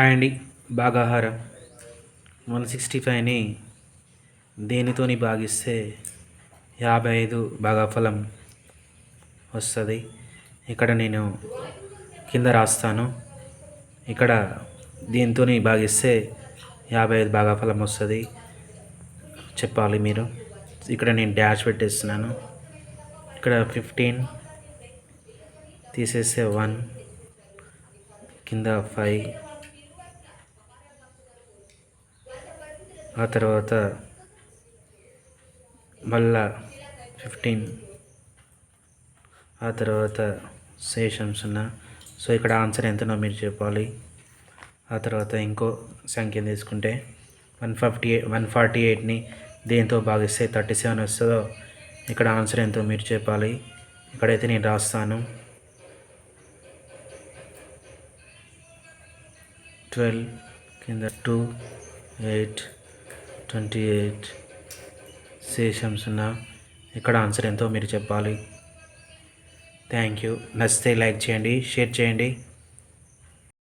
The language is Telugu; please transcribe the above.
హాయ్ అండి. భాగాహారం వన్ సిక్స్టీ ఫైవ్ని దేనితోని భాగిస్తే యాభై ఐదు భాగఫలం వస్తుంది. ఇక్కడ నేను కింద రాస్తాను. ఇక్కడ దీంతో భాగిస్తే యాభై ఐదు భాగఫలం వస్తుంది. చెప్పాలి మీరు. ఇక్కడ నేను డాష్ పెట్టేస్తున్నాను. ఇక్కడ ఫిఫ్టీన్ తీసేస్తే వన్ కింద ఫైవ్ ఆ తర్వాత మళ్ళా ఫిఫ్టీన్ ఆ తర్వాత శేషం సున్నా సో ఇక్కడ ఆన్సర్ ఎంతనో మీరు చెప్పాలి. ఆ తర్వాత ఇంకో సంఖ్య తీసుకుంటే వన్ ఫిఫ్టీ వన్ ఫార్టీ ఎయిట్ని దేంతో భాగిస్తే థర్టీ సెవెన్ వస్తుందో ఇక్కడ ఆన్సర్ ఎంతో మీరు చెప్పాలి. ఇక్కడైతే నేను రాస్తాను. ట్వెల్వ్ కింద టూ ఎయిట్ ట్వంటీ ఎయిట్ శేషం సున్నా ఇక్కడ ఆన్సర్ ఎంతో మీరు చెప్పాలి. థ్యాంక్ యూ నచ్చితే లైక్ చేయండి షేర్ చేయండి.